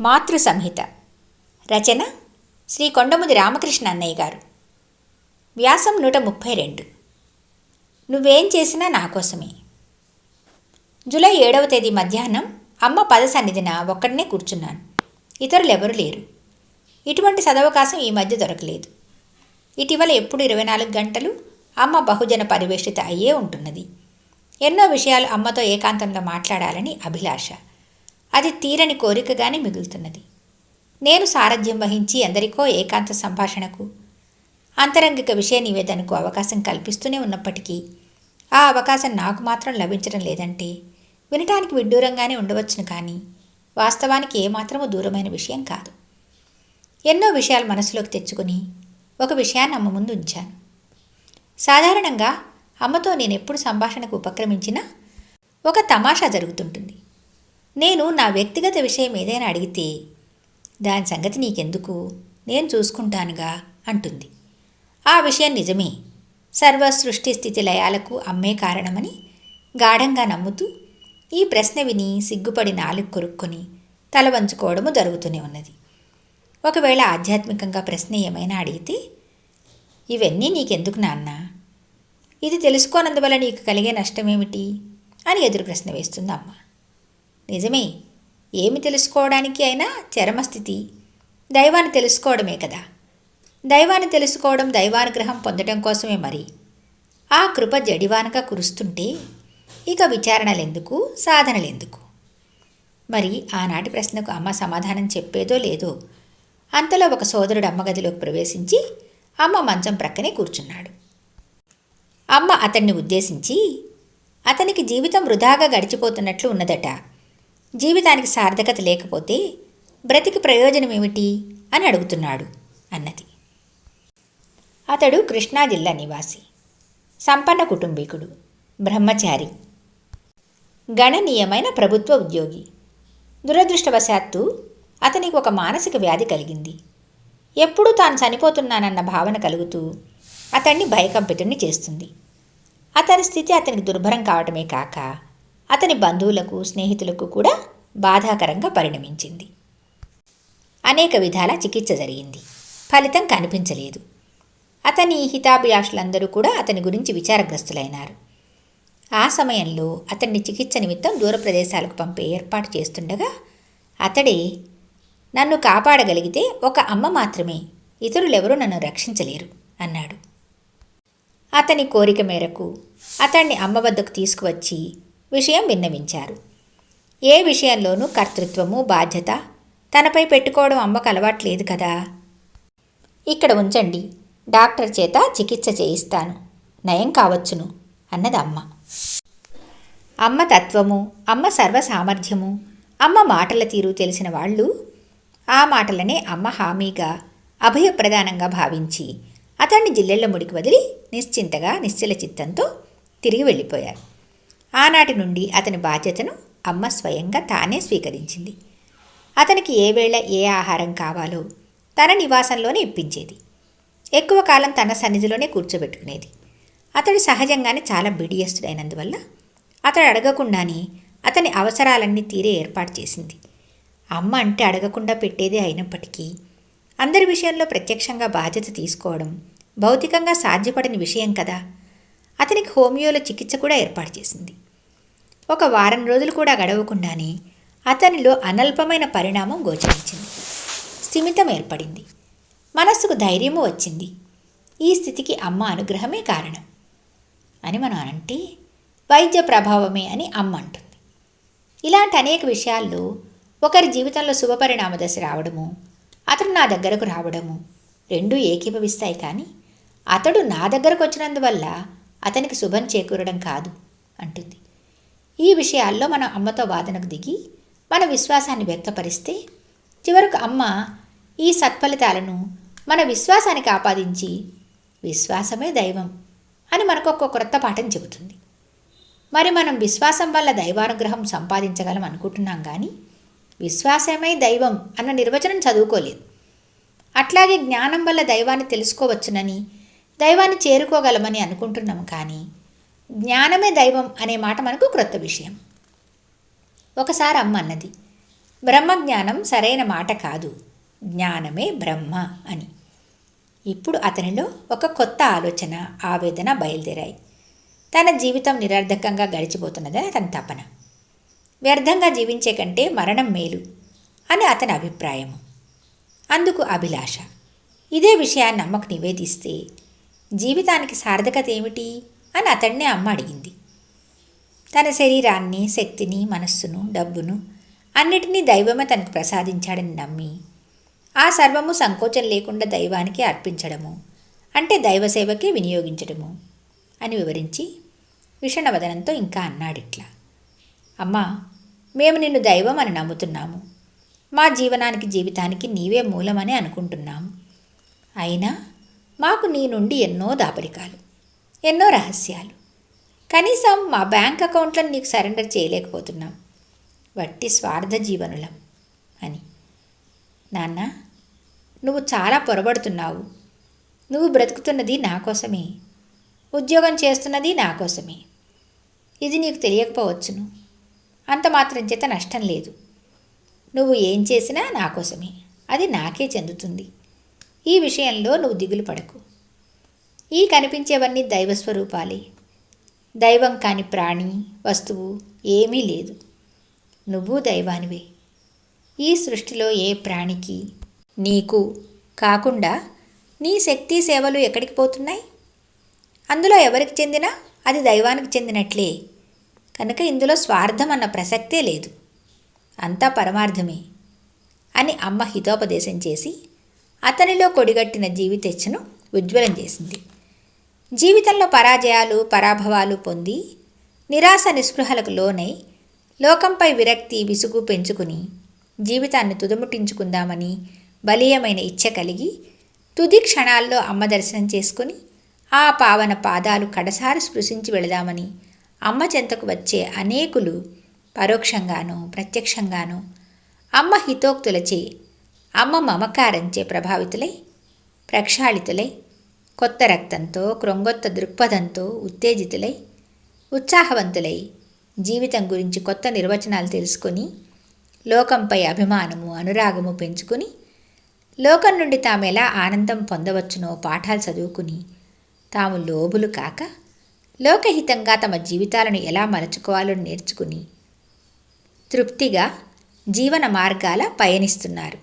మాతృ సంహిత రచన శ్రీ కొండముది రామకృష్ణ అన్నయ్య గారు. వ్యాసం నూట ముప్పై రెండు. నువ్వేం చేసినా నా కోసమే. జూలై ఏడవ తేదీ మధ్యాహ్నం అమ్మ పద సన్నిధిన ఒక్కడనే కూర్చున్నాను. ఇతరులు ఎవరు లేరు. ఇటువంటి సదవకాశం ఈ మధ్య దొరకలేదు. ఇటీవల ఎప్పుడు ఇరవై నాలుగు గంటలు అమ్మ బహుజన పరివేష్టిత అయ్యే ఉంటున్నది. ఎన్నో విషయాలు అమ్మతో ఏకాంతంలో మాట్లాడాలని అభిలాష. అది తీరని కోరికగానే మిగులుతున్నది. నేను సారథ్యం వహించి ఎందరికో ఏకాంత సంభాషణకు అంతరంగిక విషయ నివేదనకు అవకాశం కల్పిస్తూనే ఉన్నప్పటికీ ఆ అవకాశం నాకు మాత్రం లభించడం లేదంటే వినటానికి విడ్డూరంగానే ఉండవచ్చును కానీ వాస్తవానికి ఏమాత్రము దూరమైన విషయం కాదు. ఎన్నో విషయాలు మనసులోకి తెచ్చుకుని ఒక విషయాన్ని అమ్మ ముందు ఉంచాను. సాధారణంగా అమ్మతో నేను ఎప్పుడు సంభాషణకు ఉపక్రమించినా ఒక తమాషా జరుగుతుంటుంది. నేను నా వ్యక్తిగత విషయం ఏదైనా అడిగితే దాని సంగతి నీకెందుకు? నేను చూసుకుంటానుగా అంటుంది. ఆ విషయం నిజమే. సర్వ సృష్టి స్థితి లయాలకు అమ్మే కారణమని గాఢంగా నమ్ముతూ ఈ ప్రశ్న విని సిగ్గుపడి నాలుగు కొరుక్కొని తల వంచుకోవడము జరుగుతూనే ఉన్నది. ఒకవేళ ఆధ్యాత్మికంగా ప్రశ్న ఏమైనా అడిగితే ఇవన్నీ నీకెందుకు నాన్న? ఇది తెలుసుకోనందువల్ల నీకు కలిగే నష్టమేమిటి? అని ఎదురు ప్రశ్న వేస్తుంది అమ్మ. నిజమే. ఏమి తెలుసుకోవడానికి అయినా చరమస్థితి. దైవాన్ని తెలుసుకోవడమే కదా. దైవాన్ని తెలుసుకోవడం దైవానుగ్రహం పొందడం కోసమే మరి. ఆ కృప జడివానగా కురుస్తుంటే ఇక విచారణలెందుకు సాధనలెందుకు? మరి ఆనాటి ప్రశ్నకు అమ్మ సమాధానం చెప్పేదో లేదో అంతలో ఒక సోదరుడు అమ్మ గదిలోకి ప్రవేశించి అమ్మ మంచం ప్రక్కనే కూర్చున్నాడు. అమ్మ అతన్ని ఉద్దేశించి అతనికి జీవితం వృధాగా గడిచిపోతున్నట్లు ఉన్నదట. జీవితానికి సార్థకత లేకపోతే బ్రతికి ప్రయోజనం ఏమిటి అని అడుగుతున్నాడు అన్నది. అతడు కృష్ణా జిల్లా నివాసి సంపన్న కుటుంబీకుడు బ్రహ్మచారి గణనీయమైన ప్రభుత్వ ఉద్యోగి. దురదృష్టవశాత్తు అతనికి ఒక మానసిక వ్యాధి కలిగింది. ఎప్పుడూ తాను చనిపోతున్నానన్న భావన కలుగుతూ అతన్ని భయకంపితుణ్ణి చేస్తుంది. అతని స్థితి అతనికి దుర్భరం కావటమే కాక అతని బంధువులకు స్నేహితులకు కూడా బాధాకరంగా పరిణమించింది. అనేక విధాల చికిత్స జరిగింది. ఫలితం కనిపించలేదు. అతని హితాభిలాషులందరూ కూడా అతని గురించి విచారగ్రస్తులైనారు. ఆ సమయంలో అతన్ని చికిత్స నిమిత్తం దూర ప్రదేశాలకు పంపే ఏర్పాటు చేస్తుండగా అతడే నన్ను కాపాడగలిగితే ఒక అమ్మ మాత్రమే ఇతరులెవరూ నన్ను రక్షించలేరు అన్నాడు. అతని కోరిక మేరకు అతన్ని అమ్మ వద్దకు తీసుకువచ్చి విషయం విన్నవించారు. ఏ విషయంలోనూ కర్తృత్వము బాధ్యత తనపై పెట్టుకోవడం అమ్మకు అలవాట్లేదు కదా. ఇక్కడ ఉంచండి. డాక్టర్ చేత చికిత్స చేయిస్తాను. నయం కావచ్చును అన్నది అమ్మ. అమ్మ తత్వము అమ్మ సర్వ సామర్థ్యము అమ్మ మాటల తీరు తెలిసిన వాళ్ళు ఆ మాటలనే అమ్మ హామీగా అభయప్రదానంగా భావించి అతన్ని జిల్లెళ్ళ ముడికి వదిలి నిశ్చింతగా నిశ్చల చిత్తంతో తిరిగి వెళ్ళిపోయారు. ఆనాటి నుండి అతని బాధ్యతను అమ్మ స్వయంగా తానే స్వీకరించింది. అతనికి ఏ వేళ ఏ ఆహారం కావాలో తన నివాసంలోనే ఇప్పించేది. ఎక్కువ కాలం తన సన్నిధిలోనే కూర్చోబెట్టుకునేది. అతడు సహజంగానే చాలా బిడియస్తుడైనందువల్ల అతడు అడగకుండానే అతని అవసరాలన్నీ తీరే ఏర్పాటు చేసింది. అమ్మ అంటే అడగకుండా పెట్టేదే అయినప్పటికీ అందరి విషయంలో ప్రత్యక్షంగా బాధ్యత తీసుకోవడం భౌతికంగా సాధ్యపడని విషయం కదా. అతనికి హోమియోలో చికిత్స కూడా ఏర్పాటు చేసింది. ఒక వారం రోజులు కూడా గడవకుండానే అతనిలో అనల్పమైన పరిణామం గోచరించింది. స్థిమితం ఏర్పడింది. మనస్సుకు ధైర్యము వచ్చింది. ఈ స్థితికి అమ్మ అనుగ్రహమే కారణం. అని మనం అంటే వైద్య ప్రభావమే అని అమ్మ అంటుంది. ఇలాంటి అనేక విషయాల్లో ఒకరి జీవితంలో శుభపరిణామ దశ రావడము అతడు నా దగ్గరకు రావడము రెండూ ఏకీభవిస్తాయి కానీ అతడు నా దగ్గరకు వచ్చినందువల్ల అతనికి శుభం చేకూరడం కాదు అంటుంది. ఈ విషయాల్లో మనం అమ్మతో వాదనకు దిగి మన విశ్వాసాన్ని వ్యక్తపరిస్తే చివరకు అమ్మ ఈ సత్ఫలితాలను మన విశ్వాసానికి ఆపాదించి విశ్వాసమే దైవం అని మనకు ఒక క్రొత్త పాఠం చెబుతుంది. మరి మనం విశ్వాసం వల్ల దైవానుగ్రహం సంపాదించగలం అనుకుంటున్నాం కానీ విశ్వాసమే దైవం అన్న నిర్వచనం చదువుకోలేదు. అట్లాగే జ్ఞానం వల్ల దైవాన్ని తెలుసుకోవచ్చునని దైవాన్ని చేరుకోగలమని అనుకుంటున్నాం కానీ జ్ఞానమే దైవం అనే మాట మనకు క్రొత్త విషయం. ఒకసారి అమ్మ అన్నది బ్రహ్మజ్ఞానం సరైన మాట కాదు జ్ఞానమే బ్రహ్మ అని. ఇప్పుడు అతనిలో ఒక కొత్త ఆలోచన ఆవేదన బయలుదేరాయి. తన జీవితం నిరర్ధకంగా గడిచిపోతున్నదని అతని తపన. వ్యర్థంగా జీవించే కంటే మరణం మేలు అని అతని అభిప్రాయము. అందుకు అభిలాష ఇదే విషయాన్ని అమ్మకు నివేదిస్తే జీవితానికి సార్థకత ఏమిటి? అని అతడినే అమ్మ అడిగింది. తన శరీరాన్ని శక్తిని మనస్సును డబ్బును అన్నిటినీ దైవమే తనకు ప్రసాదించాడని నమ్మి ఆ సర్వము సంకోచం లేకుండా దైవానికి అర్పించడము అంటే దైవసేవకే వినియోగించడము అని వివరించి విషణవదనంతో ఇంకా అన్నాడిట్లా. అమ్మా మేము నిన్ను దైవం అని నమ్ముతున్నాము. మా జీవనానికి జీవితానికి నీవే మూలమని అనుకుంటున్నాము అయినా మాకు నీ నుండి ఎన్నో దాపరికాలు. ఎన్నో రహస్యాలు. కనీసం మా బ్యాంక్ అకౌంట్లను నీకు సరెండర్ చేయలేకపోతున్నాం. వట్టి స్వార్థ జీవనులం అని. నాన్న నువ్వు చాలా పొరబడుతున్నావు. నువ్వు బ్రతుకుతున్నది నా కోసమే. ఉద్యోగం చేస్తున్నది నా కోసమే. ఇది నీకు తెలియకపోవచ్చును. అంత మాత్రం చేత నష్టం లేదు. నువ్వు ఏం చేసినా నా కోసమే. అది నాకే చెందుతుంది. ఈ విషయంలో నువ్వు దిగులు పడకు. ఈ కనిపించేవన్నీ దైవస్వరూపాలే. దైవం కాని ప్రాణి వస్తువు ఏమీ లేదు. నువ్వు దైవానివే. ఈ సృష్టిలో ఏ ప్రాణికి నీకు కాకుండా నీ శక్తి సేవలు ఎక్కడికి పోతున్నాయి? అందులో ఎవరికి చెందినా అది దైవానికి చెందినట్లే. కనుక ఇందులో స్వార్థం అన్న ప్రసక్తే లేదు. అంతా పరమార్థమే అని అమ్మ హితోపదేశం చేసి అతనిలో కొడిగట్టిన జీవితెచ్చను ఉజ్వలం చేసింది. జీవితంలో పరాజయాలు పరాభవాలు పొంది నిరాశ నిస్పృహలకు లోనై లోకంపై విరక్తి విసుగు పెంచుకుని జీవితాన్ని తుదముట్టించుకుందామని బలీయమైన ఇచ్చ కలిగి తుది క్షణాల్లో అమ్మ దర్శనం చేసుకుని ఆ పావన పాదాలు కడసారి స్పృశించి వెళదామని అమ్మ చెంతకు వచ్చే అనేకులు పరోక్షంగానో ప్రత్యక్షంగానో అమ్మ హితోక్తులచే అమ్మ మమకారంచే ప్రభావితులై ప్రక్షాళితులై కొత్త రక్తంతో క్రొంగొత్త దృక్పథంతో ఉత్తేజితులై ఉత్సాహవంతులై జీవితం గురించి కొత్త నిర్వచనాలు తెలుసుకొని లోకంపై అభిమానము అనురాగము పెంచుకుని లోకం నుండి తాము ఎలా ఆనందం పొందవచ్చునో పాఠాలు చదువుకుని తాము లోబులు కాక లోకహితంగా తమ జీవితాలను ఎలా మలుచుకోవాలో నేర్చుకుని తృప్తిగా జీవన మార్గాల పయనిస్తున్నారు.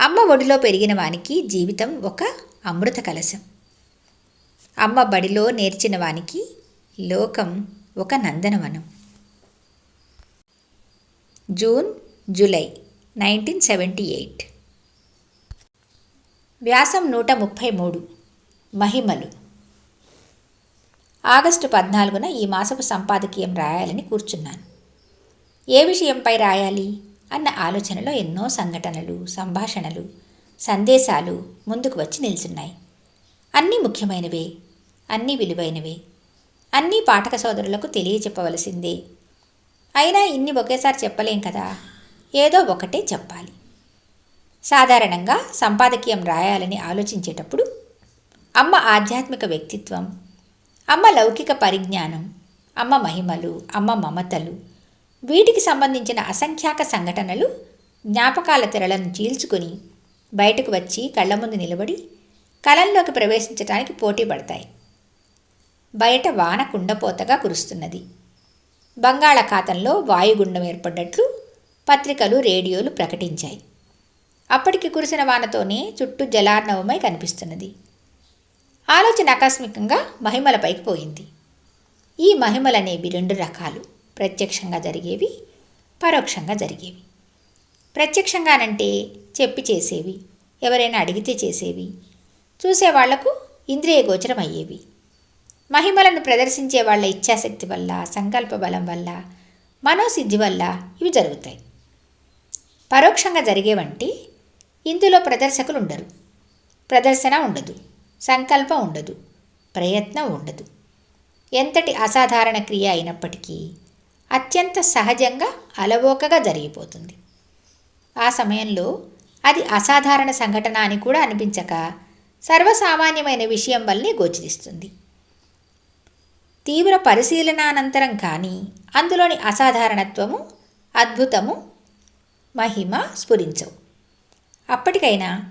అమ్మ ఒడిలో పెరిగిన వానికి జీవితం ఒక అమృత కలశం. అమ్మ బడిలో నేర్చిన వానికి లోకం ఒక నందనవనం. June July nineteen seventy eight. వ్యాసం నూట ముప్పై మూడు. మహిమలు. ఆగస్టు పద్నాలుగున ఈ మాసపు సంపాదకీయం రాయాలని కూర్చున్నాను. ఏ విషయంపై రాయాలి? అన్న ఆలోచనలో ఎన్నో సంఘటనలు సంభాషణలు సందేశాలు ముందుకు వచ్చి నిల్చున్నాయి. అన్నీ ముఖ్యమైనవే అన్నీ విలువైనవే. అన్నీ పాఠక సోదరులకు తెలియచెప్పవలసిందే. అయినా ఇన్ని ఒకేసారి చెప్పలేం కదా ఏదో ఒకటే చెప్పాలి. సాధారణంగా సంపాదకీయం రాయాలని ఆలోచించేటప్పుడు అమ్మ ఆధ్యాత్మిక వ్యక్తిత్వం అమ్మ లౌకిక పరిజ్ఞానం అమ్మ మహిమలు అమ్మ మమతలు వీటికి సంబంధించిన అసంఖ్యాక సంఘటనలు జ్ఞాపకాల తెరలను చీల్చుకొని బయటకు వచ్చి కళ్ళ ముందు నిలబడి కళల్లోకి ప్రవేశించటానికి పోటీ పడతాయి. బయట వాన కుండపోతగా కురుస్తున్నది. బంగాళాఖాతంలో వాయుగుండం ఏర్పడ్డట్లు పత్రికలు రేడియోలు ప్రకటించాయి. అప్పటికి కురిసిన వానతోనే చుట్టూ జలార్ణవమై కనిపిస్తున్నది. ఆలోచన ఆకస్మికంగా మహిమలపైకి పోయింది. ఈ మహిమలనేవి రెండు రకాలు. ప్రత్యక్షంగా జరిగేవి పరోక్షంగా జరిగేవి. ప్రత్యక్షంగానంటే చెప్పి చేసేవి ఎవరైనా అడిగితే చేసేవి చూసేవాళ్ళకు ఇంద్రియ గోచరం అయ్యేవి. మహిమలను ప్రదర్శించే వాళ్ళ ఇచ్ఛాశక్తి వల్ల సంకల్ప బలం వల్ల మనోసిద్ధి వల్ల ఇవి జరుగుతాయి. పరోక్షంగా జరిగేవంటి ఇందులో ప్రదర్శకులు ఉండరు. ప్రదర్శన ఉండదు సంకల్పం ఉండదు ప్రయత్నం ఉండదు. ఎంతటి అసాధారణ క్రియ అయినప్పటికీ అత్యంత సహజంగా అలవోకగా జరిగిపోతుంది. ఆ సమయంలో అది అసాధారణ సంఘటన అని కూడా అనిపించక సర్వసామాన్యమైన విషయం వల్లనే గోచరిస్తుంది. తీవ్ర పరిశీలనానంతరం కానీ అందులోని అసాధారణత్వము అద్భుతము మహిమ స్ఫురించవు. అప్పటికైనా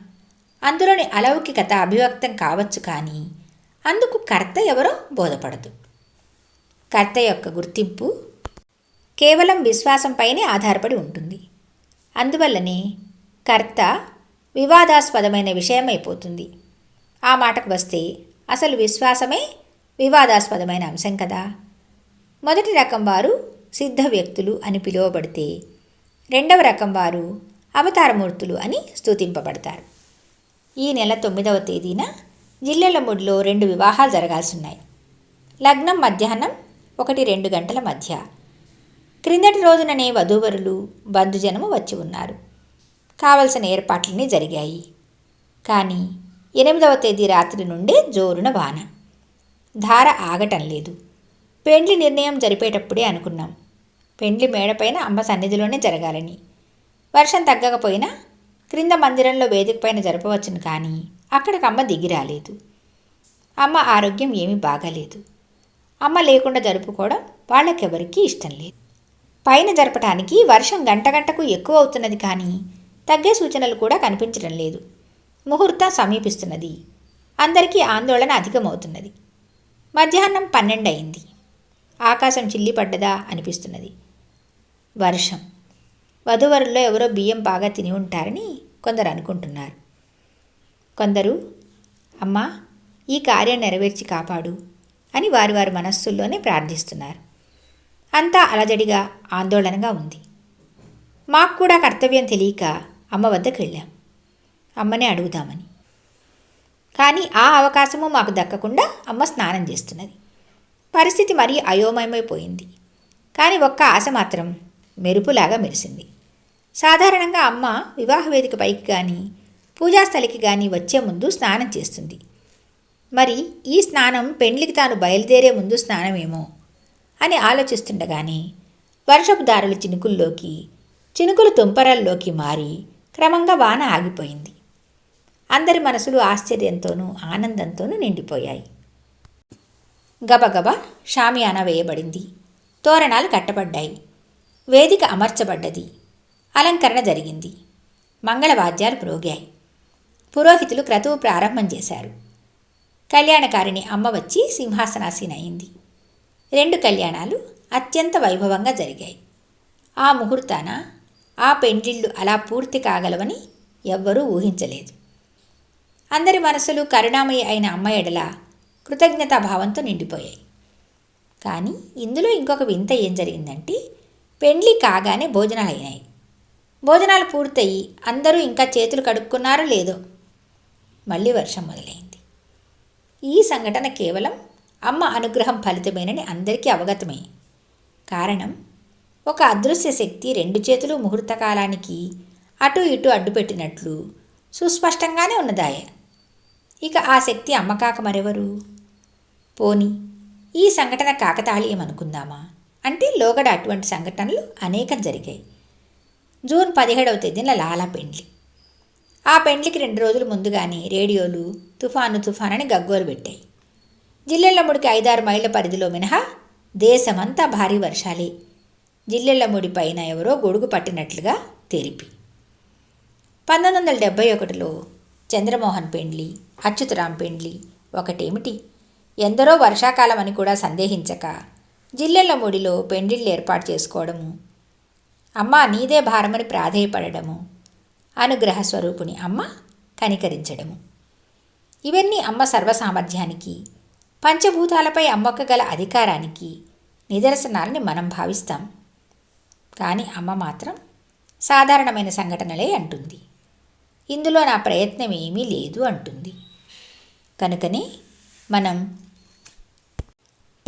అందులోని అలౌకికత అభివ్యక్తం కావచ్చు కానీ అందుకు కర్త ఎవరో బోధపడదు. కర్త యొక్క గుర్తింపు కేవలం విశ్వాసంపైనే ఆధారపడి ఉంటుంది. అందువల్లనే కర్త వివాదాస్పదమైన విషయమైపోతుంది. ఆ మాటకు వస్తే అసలు విశ్వాసమే వివాదాస్పదమైన అంశం కదా. మొదటి రకం వారు సిద్ధ వ్యక్తులు అని పిలువబడితే రెండవ రకం వారు అవతారమూర్తులు అని స్తుతింపబడతారు. ఈ నెల తొమ్మిదవ తేదీన జిల్లెలముడిలో రెండు వివాహాలు జరగాల్సి ఉన్నాయి. లగ్నం మధ్యాహ్నం ఒకటి రెండు గంటల మధ్య. క్రిందటి రోజుననే వధూవరులు బంధుజనము వచ్చి ఉన్నారు. కావలసిన ఏర్పాట్లన్నీ జరిగాయి. కానీ ఎనిమిదవ తేదీ రాత్రి నుండే జోరున వాన. ధార ఆగటం లేదు. పెండ్లి నిర్ణయం జరిపేటప్పుడే అనుకున్నాం. పెండ్లి మేడపైన అమ్మ సన్నిధిలోనే జరగాలని. వర్షం తగ్గకపోయినా క్రింద మందిరంలో వేదిక పైన జరపవచ్చును కానీ అక్కడికి అమ్మ దిగి రాలేదు. అమ్మ ఆరోగ్యం ఏమీ బాగాలేదు. అమ్మ లేకుండా జరుపుకోవడం వాళ్ళకెవరికీ ఇష్టం లేదు. పైన జరపటానికి వర్షం గంట గంటకు ఎక్కువ అవుతున్నది కానీ తగ్గే సూచనలు కూడా కనిపించడం లేదు. ముహూర్తం సమీపిస్తున్నది. అందరికీ ఆందోళన అధికమవుతున్నది. మధ్యాహ్నం పన్నెండు అయింది. ఆకాశం చిల్లిపడ్డదా అనిపిస్తున్నది. వర్షం. వధువరుల్లో ఎవరో బియ్యం బాగా తిని ఉంటారని కొందరు అనుకుంటున్నారు. కొందరు అమ్మా ఈ కార్యం నెరవేర్చి కాపాడు అని వారి వారి మనస్సుల్లోనే ప్రార్థిస్తున్నారు. అంతా అలజడిగా ఆందోళనగా ఉంది. మాకు కూడా కర్తవ్యం తెలియక అమ్మ వద్దకు వెళ్ళాం. అమ్మనే అడుగుదామని. కానీ ఆ అవకాశము మాకు దక్కకుండా అమ్మ స్నానం చేస్తున్నది. పరిస్థితి మరీ అయోమయమైపోయింది. కానీ ఒక్క ఆశ మాత్రం మెరుపులాగా మెరిసింది. సాధారణంగా అమ్మ వివాహ వేదిక పైకి కానీ పూజాస్థలికి కానీ వచ్చే ముందు స్నానం చేస్తుంది. మరి ఈ స్నానం పెండ్లికి తాను బయలుదేరే ముందు స్నానమేమో అని ఆలోచిస్తుండగానే వర్షపు దారులు చినుకుల్లోకి చినుకులు తుంపరల్లోకి మారి క్రమంగా వాన ఆగిపోయింది. అందరి మనసులు ఆశ్చర్యంతోనూ ఆనందంతోనూ నిండిపోయాయి. గబగబా షామియానా వేయబడింది. తోరణాలు కట్టబడ్డాయి. వేదిక అమర్చబడ్డది. అలంకరణ జరిగింది. మంగళవాద్యాలు ప్రోగాయి. పురోహితులు క్రతువు ప్రారంభం చేశారు. కళ్యాణకారిణి అమ్మ వచ్చి సింహాసనాసీనయింది. అయింది రెండు కళ్యాణాలు అత్యంత వైభవంగా జరిగాయి. ఆ ముహూర్తాన ఆ పెండ్లిళ్ళు అలా పూర్తి కాగలవని ఎవ్వరూ ఊహించలేదు. అందరి మనసులు కరుణామయి అయిన అమ్మ ఎడల కృతజ్ఞతాభావంతో నిండిపోయాయి. కానీ ఇందులో ఇంకొక వింత ఏం జరిగిందంటే పెండ్లి కాగానే భోజనాలు అయినాయి. భోజనాలు పూర్తయి అందరూ ఇంకా చేతులు కడుక్కున్నారో లేదో మళ్ళీ వర్షం మొదలైంది. ఈ సంఘటన కేవలం అమ్మ అనుగ్రహం ఫలితమేనని అందరికీ అవగతమే. కారణం ఒక అదృశ్య శక్తి రెండు చేతులు ముహూర్తకాలానికి అటు ఇటు అడ్డుపెట్టినట్లు సుస్పష్టంగానే ఉన్నదాయ. ఇక ఆ శక్తి అమ్మకాక మరెవరు? పోని ఈ సంఘటన కాకతాళీయం అనుకుందామా అంటే లోగడ అటువంటి సంఘటనలు అనేకం జరిగాయి. జూన్ పదిహేడవ తేదీన లాలా పెండ్లి. ఆ పెండ్లికి రెండు రోజులు ముందుగానే రేడియోలు తుఫాను తుఫాన్ అని గగ్గోలు పెట్టాయి. జిల్లెళ్ళముడికి ఐదారు మైళ్ళ పరిధిలో మినహా దేశమంతా భారీ వర్షాలే. జిల్లెళ్ళముడి పైన ఎవరో గొడుగు పట్టినట్లుగా తెరిపి. పంతొమ్మిది వందల డెబ్బై ఒకటిలో చంద్రమోహన్ పెండ్లి అచ్యుతరాం పెండ్లి ఒకటేమిటి? ఎందరో వర్షాకాలం అని కూడా సందేహించక జిల్లెళ్ళముడిలో పెండ్లిళ్ళు ఏర్పాటు చేసుకోవడము అమ్మ నీదే భారమని ప్రాధేయపడము అనుగ్రహ స్వరూపుని అమ్మ కనికరించడము. ఇవన్నీ అమ్మ సర్వసామర్థ్యానికి పంచభూతాలపై అమ్మక్క గల అధికారానికి నిదర్శనాలని మనం భావిస్తాం. కానీ అమ్మ మాత్రం సాధారణమైన సంఘటనలే అంటుంది. ఇందులో నా ప్రయత్నం ఏమీ లేదు అంటుంది. కనుకనే మనం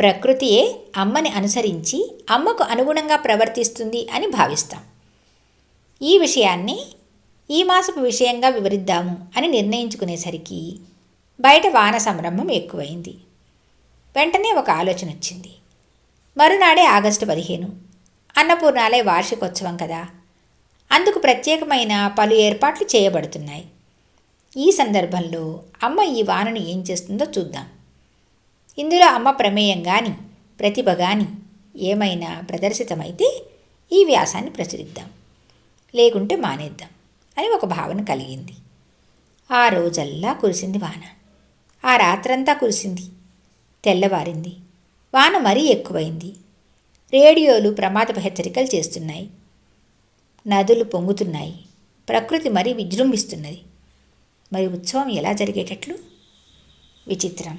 ప్రకృతియే అమ్మని అనుసరించి అమ్మకు అనుగుణంగా ప్రవర్తిస్తుంది అని భావిస్తాం. ఈ విషయాన్ని ఈ మాసపు విషయంగా వివరిద్దాము అని నిర్ణయించుకునేసరికి బయట వాన సంరంభం ఎక్కువైంది. వెంటనే ఒక ఆలోచన వచ్చింది. మరునాడే ఆగస్టు పదిహేను. అన్నపూర్ణాలయ వార్షికోత్సవం కదా. అందుకు ప్రత్యేకమైన పలు ఏర్పాట్లు చేయబడుతున్నాయి. ఈ సందర్భంలో అమ్మ ఈ వానను ఏం చేస్తుందో చూద్దాం. ఇందులో అమ్మ ప్రమేయం కానీ ప్రతిభ కానీ ఏమైనా ప్రదర్శితమైతే ఈ వ్యాసాన్ని ప్రచురిద్దాం. లేకుంటే మానేద్దాం అని ఒక భావన కలిగింది. ఆ రోజల్లా కురిసింది వాన. ఆ రాత్రంతా కురిసింది. తెల్లవారింది. వాన మరీ ఎక్కువైంది. రేడియోలు ప్రమాదపు హెచ్చరికలు చేస్తున్నాయి. నదులు పొంగుతున్నాయి. ప్రకృతి మరీ విజృంభిస్తున్నది. మరి ఉత్సవం ఎలా జరిగేటట్లు? విచిత్రం.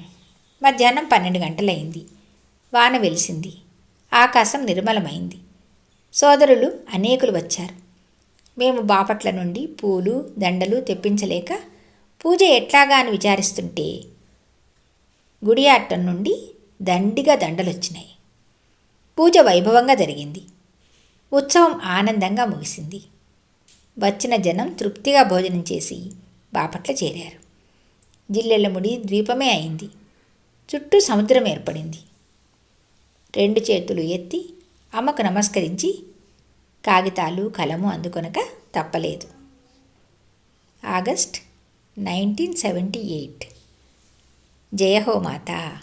మధ్యాహ్నం పన్నెండు గంటలైంది. వాన వెలిసింది. ఆకాశం నిర్మలమైంది. సోదరులు అనేకులు వచ్చారు. మేము బాపట్ల నుండి పూలు దండలు తెప్పించలేక పూజ ఎట్లాగా అని విచారిస్తుంటే గుడి అట్టం నుండి దండిగా దండలొచ్చినాయి. పూజ వైభవంగా జరిగింది. ఉత్సవం ఆనందంగా ముగిసింది. వచ్చిన జనం తృప్తిగా భోజనం చేసి బాపట్ల చేరారు. జిల్లెళ్ళముడి ద్వీపమే అయింది. చుట్టూ సముద్రం ఏర్పడింది. రెండు చేతులు ఎత్తి అమ్మకు నమస్కరించి కాగితాలు కలము అందుకొనక తప్పలేదు. August nineteen seventy eight. जय हो माता।